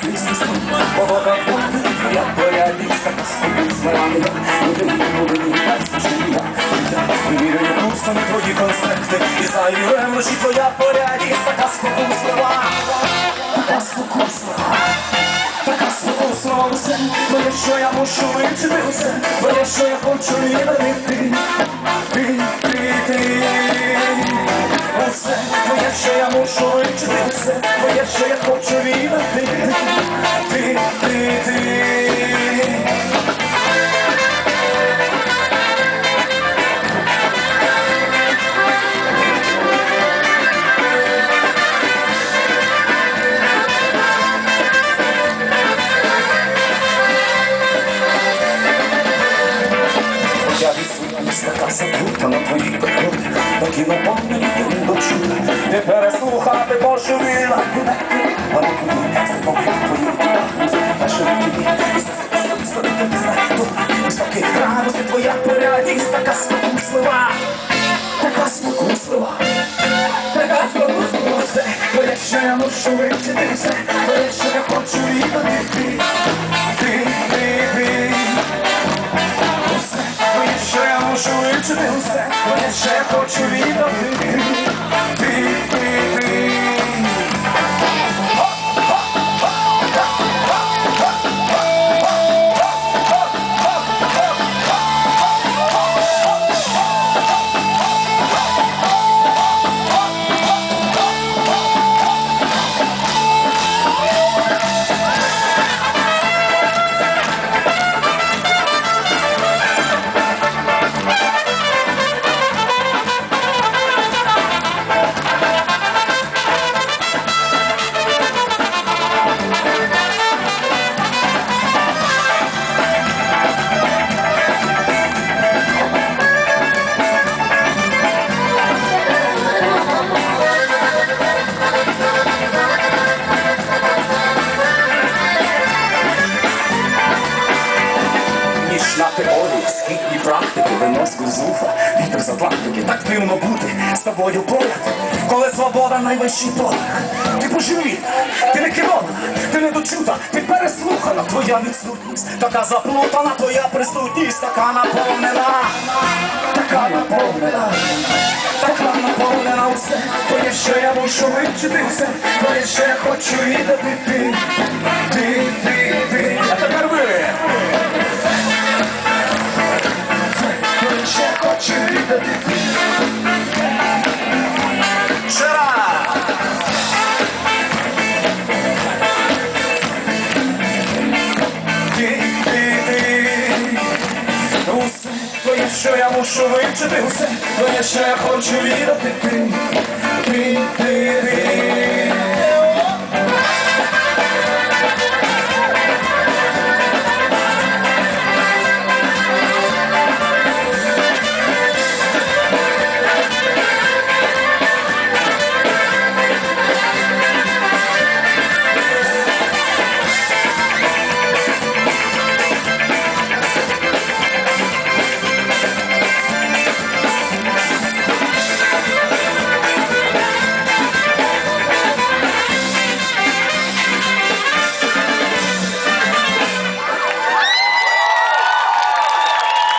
списку я порядился Поступил с морами, но ты не буду не твої концерти І знаю, твоя порядіста Казку курсова, казку курсова Така спокусла усе, що я мушу вивчити усе що я хочу і вернити ти, ти, ти що я мушу вивчити усе, твоє, що я хочу віддати ти, ти, ти, ти. Твоя відсутність така забута на переслухати божевіла, куди ти, а не твої тексти повинні твої діагнози. Наші тобі, високий градус, і твоя порядність така спокуслива, така спокуслива, така спокуслива. Все, твоє, що я мушу вивчити, все, твоє, що я хочу віддати ти, ти, ти, ти. Усе, твоє, що я мушу вивчити усе, твоє, що я хочу віддати ти, практики, виноску вітер з Атлантики, так дивно бути з тобою поряд, коли свобода найвищий поверх. Ти божевільна, ти не керована, ти не дочута, ти переслухана, твоя відсутність, така заплутана, твоя присутність, така наповнена, така наповнена, така наповнена усе, твоє, що я мушу вивчити все, твоє, що я хочу віддати ти, ти, ти, ти. Усе є що я мушу вивчити, усе є що я хочу вірити ти. Ти, ти, ти.